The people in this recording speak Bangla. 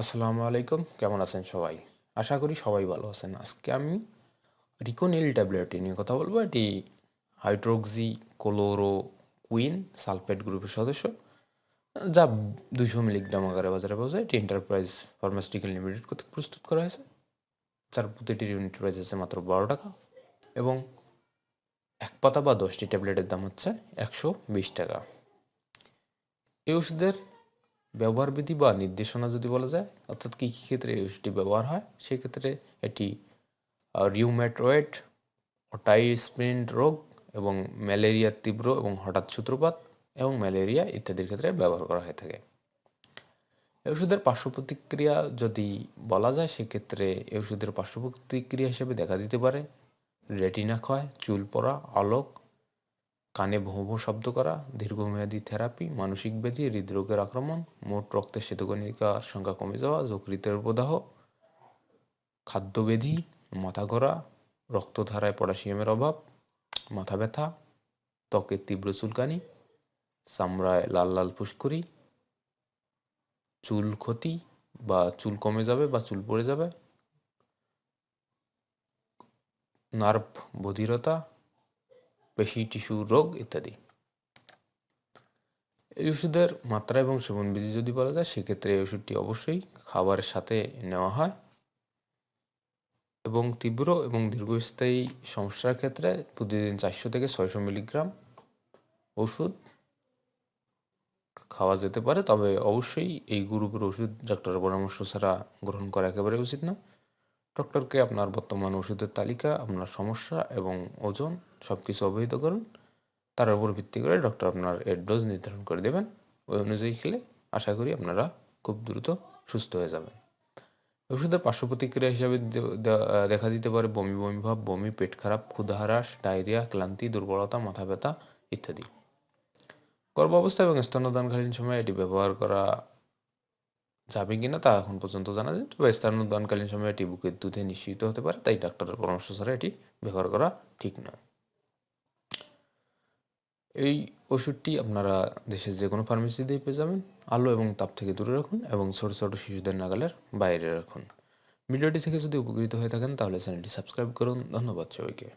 আসসালামু আলাইকুম। কেমন আছেন সবাই? আশা করি সবাই ভালো আছেন। আজকে আমি রিকোনিল ট্যাবলেটটি নিয়ে কথা বলব। এটি হাইড্রোক্সি কোলোরো কুইন সালফেট গ্রুপের সদস্য, যা দুইশো মিলিগ্রাম আকারে বাজারে পাওয়া যায়। এটি এন্টারপ্রাইজ ফার্মাসিউটিক্যাল লিমিটেড কর্তৃক প্রস্তুত করা হয়েছে, যার প্রতিটি ইউনিট প্রাইস আছে মাত্র বারো টাকা এবং এক পাতা বা দশটি ট্যাবলেটের দাম হচ্ছে একশো বিশ টাকা। এই ওষুধের ব্যবহার বিধি বা নির্দেশনা যদি বলা যায়, অর্থাৎ কী কী ক্ষেত্রে এই ওষুধটি ব্যবহার হয় সেক্ষেত্রে এটি রিউম্যাটয়েড অটাইসপ্রিন্ট রোগ এবং ম্যালেরিয়ার তীব্র এবং হঠাৎ সূত্রপাত এবং ম্যালেরিয়া ইত্যাদির ক্ষেত্রে ব্যবহার করা হয়ে থাকে। এই ওষুধের পার্শ্ব প্রতিক্রিয়া যদি বলা যায়, সেক্ষেত্রে এই ওষুধের পার্শ্ব প্রতিক্রিয়া হিসেবে দেখা দিতে পারে, রেটিনা ক্ষয়, চুল পড়া, আলোক কানে ভোঁ শব্দ করা, দীর্ঘমেয়াদী থেরাপি, মানসিক ব্যাধি, হৃদরোগের আক্রমণ, মোট রক্তের শ্বেতকণিকার সংখ্যা কমে যাওয়া, যকৃতের প্রদাহ খাদ্যবেধি মাথা ঘোরা, রক্তধারায় পটাশিয়ামের অভাব, মাথা ব্যথা, ত্বকের তীব্র চুলকানি, চামড়ায় লাল লাল ফুসকুড়ি, চুল ক্ষতি বা চুল কমে যাবে বা চুল পড়ে যাবে, নার্ভ বধিরতা পেশি, টিস্যু, রোগ ইত্যাদি। এই ওষুধের মাত্রা এবং সেবন বিধি যদি বলা যায়, সেক্ষেত্রে এই ওষুধটি অবশ্যই খাবারের সাথে নেওয়া হয় এবং তীব্র এবং দীর্ঘস্থায়ী সমস্যার ক্ষেত্রে প্রতিদিন চারশো থেকে ছয়শো মিলিগ্রাম ওষুধ খাওয়া যেতে পারে। তবে অবশ্যই এই গ্রুপের ওষুধ ডাক্তারের পরামর্শ ছাড়া গ্রহণ করা একেবারে উচিত না ডক্টরকে আপনার বর্তমান ওষুধের তালিকা, আপনার সমস্যা এবং ওজন সব কিছু অবহিত করুন। তার উপর ভিত্তি করে ডক্টর আপনার এর ডোজ নির্ধারণ করে দেবেন। ওই অনুযায়ী খেলে আশা করি আপনারা খুব দ্রুত সুস্থ হয়ে যাবেন। ওষুধের পার্শ্ব প্রতিক্রিয়া হিসাবে দেখা দিতে পারে বমি বমি ভাব, বমি, পেট খারাপ ক্ষুধাহ্রাস ডায়রিয়া, ক্লান্তি, দুর্বলতা, মাথা ব্যথা ইত্যাদি। গর্ভাবস্থা এবং স্তন্যদানকালীন সময়ে এটি ব্যবহার করা যাবে কিনা তা এখন পর্যন্ত জানা যায় তবে স্তন্যদানকালীন সময়ে এটি বুকের দুধে নিশ্চিত হতে পারে, তাই ডাক্তারের পরামর্শ ছাড়া এটি ব্যবহার করা ঠিক নয়। এই ওষুধটি আপনারা দেশের যে কোনো ফার্মেসিতেই পেয়ে যাবেন। আলো এবং তাপ থেকে দূরে রাখুন এবং ছোট ছোট শিশুদের নাগালের বাইরে রাখুন। ভিডিওটি থেকে যদি উপকৃত হয়ে থাকেন, তাহলে চ্যানেলটি সাবস্ক্রাইব করুন। ধন্যবাদ সবাইকে।